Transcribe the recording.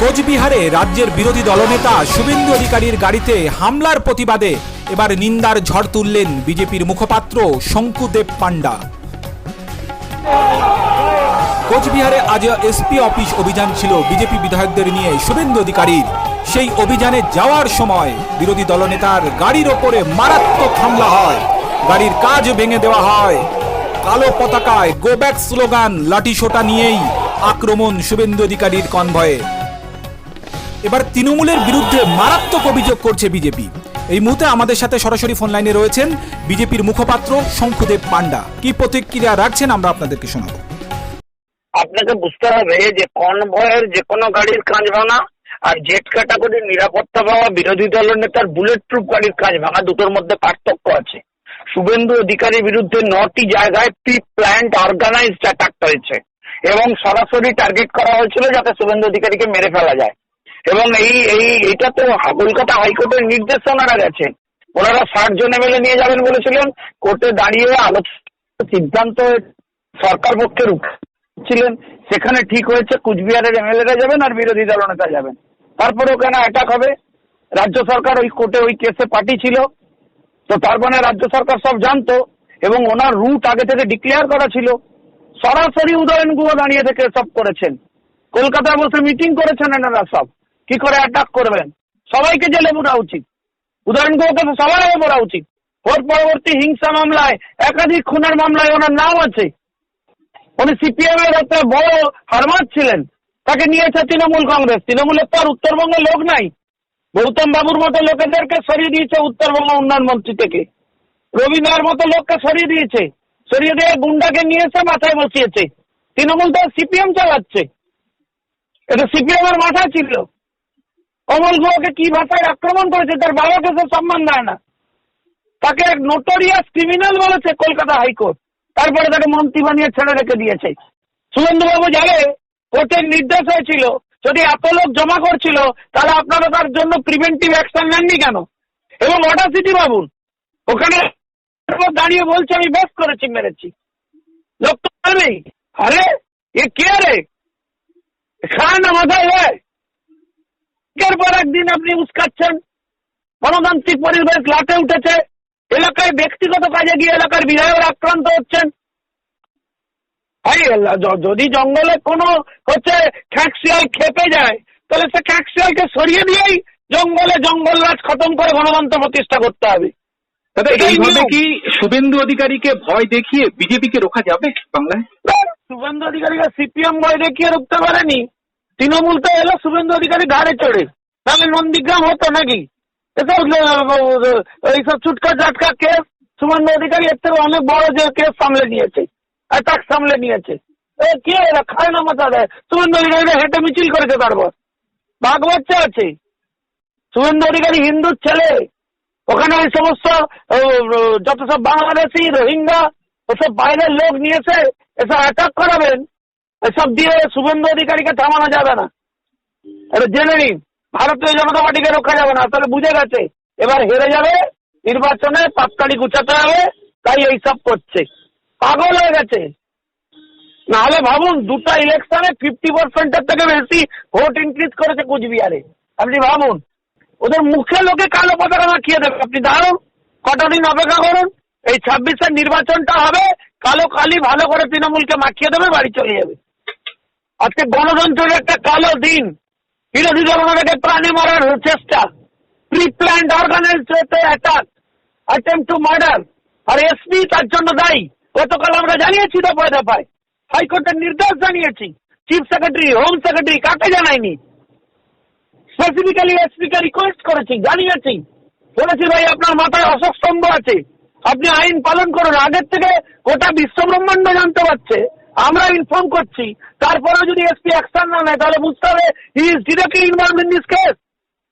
কোচবিহারে রাজ্যের বিরোধী দলনেতা শুভেন্দু অধিকারীর গাড়িতে হামলার প্রতিবাদে এবার নিন্দার ঝড় তুললেন বিজেপির মুখপাত্র শঙ্কুদেব পান্ডা কোচবিহারে আজ এসপি অফিস অভিযান ছিল। বিজেপি বিধায়কদের নিয়ে শুভেন্দু অধিকারীর সেই অভিযানে যাওয়ার সময় বিরোধী দলনেতার গাড়ির ওপরে মারাত্মক হামলা হয়। গাড়ির কাজ ভেঙে দেওয়া হয়। কালো পতাকায় গো ব্যাক স্লোগান লাঠি সোটা নিয়েই আক্রমণ শুভেন্দু অধিকারীর কনভয়ে। এবার তৃণমূলের বিরুদ্ধে মারাত্মক অভিযোগ করছে বিজেপি। এই মুহূর্তে আমাদের সাথে সরাসরি ফোন লাইনে রয়েছেন বিজেপির মুখপাত্র শঙ্কুদেব পান্ডা। কি প্রতিক্রিয়া রাখছেন আমরা আপনাদেরকে শোনাবো। আপনাকে বুঝতে হবে যে কনভয়ের যে কোনো গাড়ির কাজ ভাঙা আর জেট ক্যাটাগরির নিরাপত্তা পাওয়া বিরোধী দলের নেতার বুলেট প্রুফ গাড়ির কাজ ভাঙা দুটোর মধ্যে পার্থক্য আছে। শুভেন্দু অধিকারীর বিরুদ্ধে নটি জায়গায় প্রি প্ল্যান্ট অর্গানাইজড অ্যাটাক হয়েছে এবং সরাসরি টার্গেট করা হয়েছিল যাতে শুভেন্দু অধিকারীকে মেরে ফেলা যায়। এবং এই এই, এটা তো কলকাতা হাইকোর্টের নির্দেশ ওনারা গেছেন ওনারা ষাট জন এমএলএ নিয়ে যাবেন বলেছিলেন, কোর্টে দাঁড়িয়ে আলোচনা সিদ্ধান্ত সরকার পক্ষের ছিলেন। সেখানে ঠিক হয়েছে, কুচবিহারের এমএলএরা যাবেন আর বিরোধী দলনেতা যাবেন। তারপরে ওখানে অ্যাটাক হবে? রাজ্য সরকার ওই কোর্টে ওই কেসে পার্টি ছিল। তো তার মানে রাজ্য সরকার সব জানতো এবং ওনার রুট আগে থেকে ডিক্লেয়ার করা ছিল। সরাসরি উদয়ন গুহ দাঁড়িয়ে থেকে সব করেছেন। কলকাতায় বসে মিটিং করেছেন এনারা সব। কি করে অ্যাটাক করবেন সবাইকে জেলে পড়া উচিত। গুহকে তো সবাই পড়া উচিত। ওর পরবর্তী হিংসা মামলায়, একাধিক খুনের মামলায় ওনার নাম আছে। উনি সিপিএম এর একটা বড় হারমাত ছিলেন। তাকে নিয়েছে তৃণমূল কংগ্রেস। তৃণমূলের তো আর উত্তরবঙ্গে লোক নাই। গৌতম বাবুর মতো লোকেদেরকে সরিয়ে দিয়েছে উত্তরবঙ্গ উন্নয়ন মন্ত্রী থেকে। রবীন্দ্রের মতো লোককে সরিয়ে দিয়েছে। সরিয়ে দিয়ে গুন্ডাকে নিয়েছে, মাথায় বসিয়েছে। তৃণমূল তো সিপিএম চালাচ্ছে। এটা সিপিএম এর মাথা ছিল। কমল গুহকে কি ভাষায় আক্রমণ করেছে, তার বাবাকে সে সম্মান দেয় না। তাকে এক নোটোরিয়াস ক্রিমিনাল বলেছে কলকাতা হাইকোর্ট। তারপরে তাকে মন্ত্রী বানিয়ে ছেড়ে রেখে দিয়েছে। সুরেন্দ্রবাবু জানে, কোর্টের নির্দেশ হয়েছিল, যদি এত লোক জমা করছিল, তাহলে আপনারা তার জন্য প্রিভেন্টিভ অ্যাকশন নেননি কেন? এবং অডাসিটি বাবুন ওখানে দাঁড়িয়ে বলছে, আমি বেশ করেছি, মেরেছি। লোক তো নেই আরে, এ কে রে? খায় না, মাথায় হয়? একের পর একদিন আপনি উস্কাচ্ছেন। গণতান্ত্রিক পরিবেশ লাটে উঠেছে। এলাকায় ব্যক্তিগত কাজে গিয়ে এলাকার বিধায়ক আক্রান্ত হচ্ছেন। যদি জঙ্গলে কোনো হচ্ছে খ্যাঁকশিয়াল খেপে যায় তাহলে সে খ্যাঁকশিয়ালকে সরিয়ে দিয়েই জঙ্গলে জঙ্গল রাজ খতম করে গণতন্ত্র প্রতিষ্ঠা করতে হবে। এইভাবে কি শুভেন্দু অধিকারীকে ভয় দেখিয়ে বিজেপিকে রোখা যাবে বাংলায়? শুভেন্দু অধিকারীকে সিপিএম ভয় দেখিয়ে রুখতে পারেনি? তৃণমূল তো এলো, শুভেন্দু অধিকারী ঘাড়ে চড়ে। তাহলে নন্দীগ্রাম হতো নাকি? এসব এইসব চুটকা চাটকা কেস, শুভেন্দু অধিকারী এর থেকে অনেক বড় যে কেস সামলে নিয়েছে অ্যাটাক সামলে নিয়েছে। কে এরা খায় না মাথা দেয়? শুভেন্দু অধিকারী হেঁটে মিছিল করেছে তারপর। বাঘ আছে। শুভেন্দু অধিকারী হিন্দুর ছেলে। ওখানে ওই সমস্ত যত সব বাংলাদেশি রোহিঙ্গা, ওসব বাইরের লোক নিয়েছে এসব অ্যাটাক করাবেন। এসব দিয়ে শুভেন্দু অধিকারীকে থামানো যাবে না। এটা জেনে নিন, ভারতীয় জনতা পার্টিকে রক্ষা যাবে না আসলে বুঝে গেছে। এবার হেরে যাবে, নির্বাচনে পাঁচতালি গুছাতে হবে, তাই এইসব করছে। পাগল হয়ে গেছে। নাহলে ভাবুন, দুটো ইলেকশনে ফিফটি পার্সেন্টের থেকে বেশি ভোট ইনক্রিজ করেছে কুচবিহারে। আপনি ভাবুন, ওদের মুখে লোকে কালো পতাকা মাখিয়ে দেবে। আপনি দাঁড়ান, কটা দিন অপেক্ষা করুন, এই ছাব্বিশের নির্বাচনটা হবে, কালো কালি ভালো করে তৃণমূলকে মাখিয়ে দেবে, বাড়ি চলে যাবে। আজকে গণতন্ত্রের একটা কালো দিন। বিরোধী দলনেতাকে প্রাণে মারার চেষ্টা। Pre planned organised attack to murder R SP তার জন্য দায়ী। গতকাল আমরা জানিয়েছি দফায় দফায়। হাইকোর্টের নির্দেশ জানিয়েছি। চিফ সেক্রেটারি হোম সেক্রেটারি কাকে জানায়নি? স্পেসিফিক্যালি এসপিকে রিকোয়েস্ট করেছি, জানিয়েছি। বলেছি, ভাই, আপনার মাথায় অশোক স্তম্ভ আছে। আপনি আইন পালন করুন। আগের থেকে গোটা বিশ্ব ব্রহ্মাণ্ড জানতে পারছে। আমরা ইনফর্ম করছি। তারপরেও যদি এসপি অ্যাকশন না নেয়, তাহলে বুঝতে হবে he is directly involve in this case